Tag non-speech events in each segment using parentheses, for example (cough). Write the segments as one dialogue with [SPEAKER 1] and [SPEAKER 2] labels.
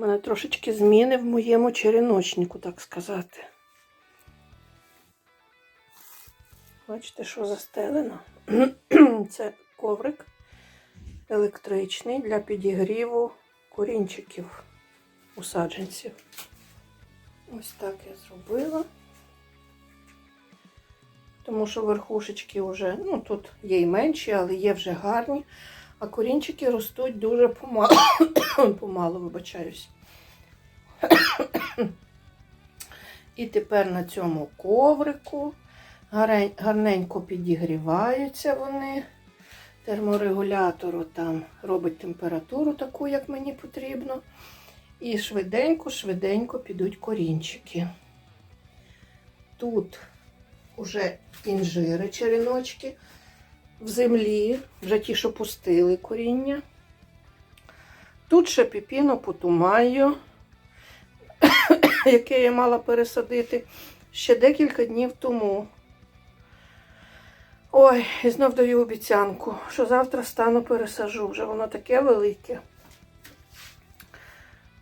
[SPEAKER 1] У мене трошечки зміни в моєму череночнику, так сказати. Бачите, що застелено? (clears throat) Це коврик електричний для підігріву корінчиків у саджанців. Ось так я зробила. Тому що верхушечки вже, ну тут є й менші, але є вже гарні. А корінчики ростуть дуже помало, (coughs) помало вибачаюсь. І тепер на цьому коврику гарненько підігріваються вони. Терморегулятору там робить температуру таку, як мені потрібно. І швиденько-швиденько підуть корінчики. Тут уже інжири, череночки в землі, вже ті, що пустили коріння. Тут ще піпіно потумаю, (coughs) яке я мала пересадити ще декілька днів тому. Ой, і знов даю обіцянку, що завтра стану пересажу. Вже воно таке велике.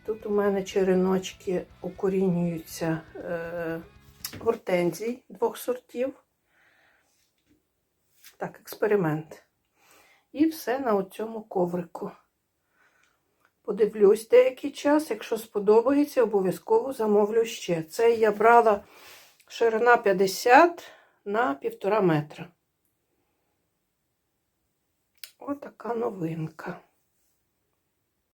[SPEAKER 1] Тут у мене череночки укорінюються е, гортензій двох сортів. Так, експеримент. І все на цьому коврику. Подивлюсь деякий час. Якщо сподобається, обов'язково замовлю ще. Це я брала ширина 50 на 1,5 метра. Отака новинка.